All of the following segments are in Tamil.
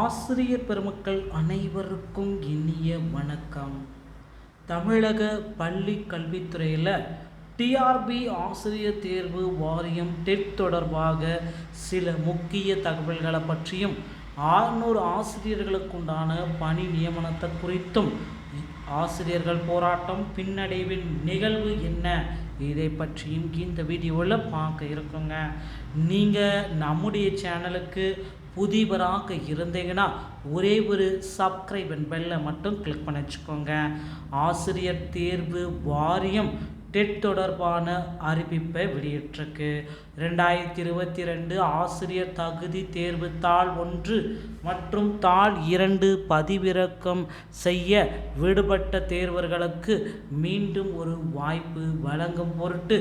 ஆசிரியர் பெருமக்கள் அனைவருக்கும் இனிய வணக்கம். தமிழக பள்ளி கல்வித்துறையில் டிஆர்பி ஆசிரியர் தேர்வு வாரியம் டெட் தொடர்பாக சில முக்கிய தகவல்களை பற்றியும் ஆறுநூறு ஆசிரியர்களுக்குண்டான பணி நியமனத்தை குறித்தும் ஆசிரியர்கள் போராட்டம் பின்னடைவின் நிகழ்வு என்ன இதை பற்றியும் இந்த வீடியோவில் பார்க்க இருக்குங்க. நீங்கள் நம்முடைய சேனலுக்கு புதிவராக இருந்தீங்கன்னா ஒரே ஒரு சப்ஸ்கிரைப் அண்ட் பெல்லை மட்டும் கிளிக் பண்ணி வச்சுக்கோங்க. ஆசிரியர் தேர்வு வாரியம் டெட் தொடர்பான அறிவிப்பை வெளியிட்டிருக்கு. ரெண்டாயிரத்தி இருபத்தி ரெண்டு ஆசிரியர் தகுதி தேர்வு தாள் ஒன்று மற்றும் தாள் இரண்டு பதிவிறக்கம் செய்ய விடுபட்ட தேர்வர்களுக்கு மீண்டும் ஒரு வாய்ப்பு வழங்கும் பொருட்டு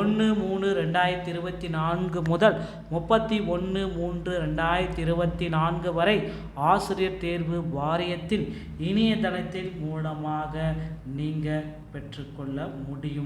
ஒன்று மூணு ரெண்டாயிரத்தி இருபத்தி நான்கு முதல் முப்பத்தி ஒன்று மூன்று ரெண்டாயிரத்தி இருபத்தி நான்கு வரை ஆசிரியர் தேர்வு வாரியத்தின் இணையதளத்தின் மூலமாக நீங்கள் பெற்றுக்கொள்ள முடியும்.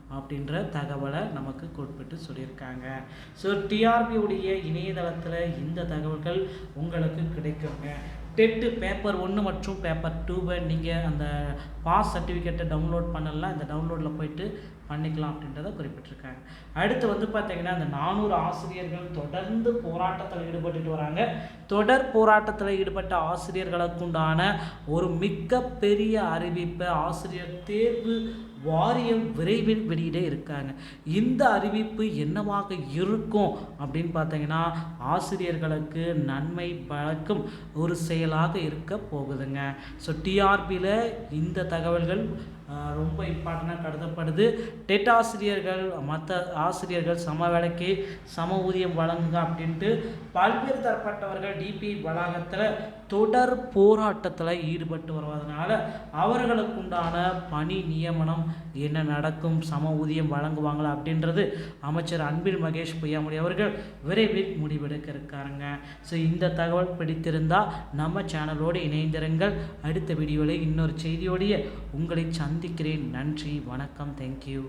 அப்படின்ற தகவலை நமக்கு குறிப்பிட்டு சொல்லியிருக்காங்க. ஸோ டிஆர்பியுடைய இணையதளத்தில் இந்த தகவல்கள் உங்களுக்கு கிடைக்குங்க. டெட்டு பேப்பர் ஒன்று மற்றும் பேப்பர் டூவை நீங்கள் அந்த பாஸ் சர்டிஃபிகேட்டை டவுன்லோட் பண்ணலாம் இந்த டவுன்லோடில் போயிட்டு பண்ணிக்கலாம் அப்படின்றத குறிப்பிட்டிருக்காங்க. அடுத்து வந்து பார்த்திங்கன்னா அந்த நானூறு ஆசிரியர்கள் தொடர்ந்து போராட்டத்தில் ஈடுபட்டுட்டு வராங்க. தொடர் போராட்டத்தில் ஈடுபட்ட ஆசிரியர்களுக்குண்டான ஒரு மிக பெரிய அறிவிப்பை ஆசிரியர் தேர்வு வாரியம் விரைவில் வெளியிட இருக்காங்க. இந்த அறிவிப்பு என்னவாக இருக்கும் அப்படின்னு பார்த்தீங்கன்னா ஆசிரியர்களுக்கு நன்மை பழக்கும் ஒரு செயலாக இருக்க போகுதுங்க. ஸோ டிஆர்பியில் இந்த தகவல்கள் ரொம்ப இம்பார்ட்டண்ட்டாக கருதப்படுது. டெட் ஆசிரியர்கள் மற்ற ஆசிரியர்கள் சம வேலைக்கு சம ஊதியம் வழங்குங்க அப்படின்ட்டு பல்வேறு தரப்பட்டவர்கள் டிபி வளாகத்தில் தொடர் போராட்டத்தில் ஈடுபட்டு வருவதனால அவர்களுக்குண்டான பணி நியமனம் என்ன நடக்கும் சம ஊதியம் வழங்குவாங்களா அப்படின்றது அமைச்சர் அன்பில் மகேஷ் பொய்யாமொழி அவர்கள் விரைவில் முடிவெடுக்க இருக்காருங்க. ஸோ இந்த தகவல் பிடித்திருந்தால் நம்ம சேனலோடு இணைந்திருங்கள். அடுத்த வீடியோவில் இன்னொரு செய்தியோடைய உங்களை சந்திக்கிறேன். நன்றி வணக்கம் தேங்க்யூ